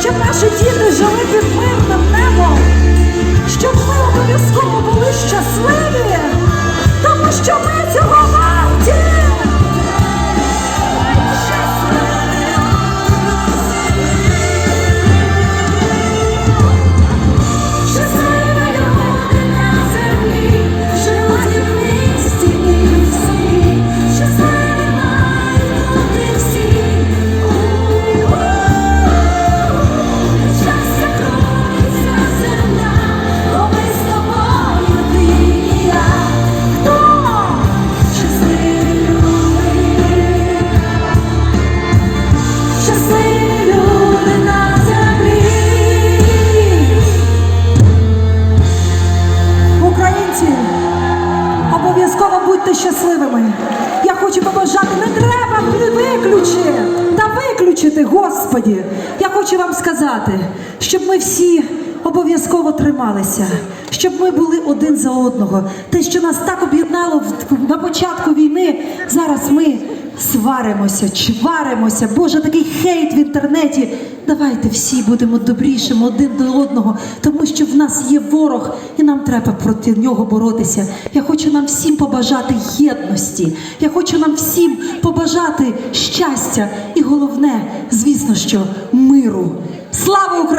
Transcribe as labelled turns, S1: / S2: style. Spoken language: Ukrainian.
S1: щоб наші діти жили під мирним будьте щасливими. Я хочу побажати, не треба виключити та виключити, Господі. Я хочу вам сказати, щоб ми всі обов'язково трималися, щоб ми були один за одного. Те, що нас так об'єднало на початку війни, зараз ми сваримося, чваримося. Боже, такий хейт в інтернеті. Давайте всі будемо добрішими один до одного, тому що в нас є ворог, і нам треба проти нього боротися. Я хочу нам всім побажати єдності. Я хочу нам всім побажати щастя і головне, звісно, що миру. Слава Україні!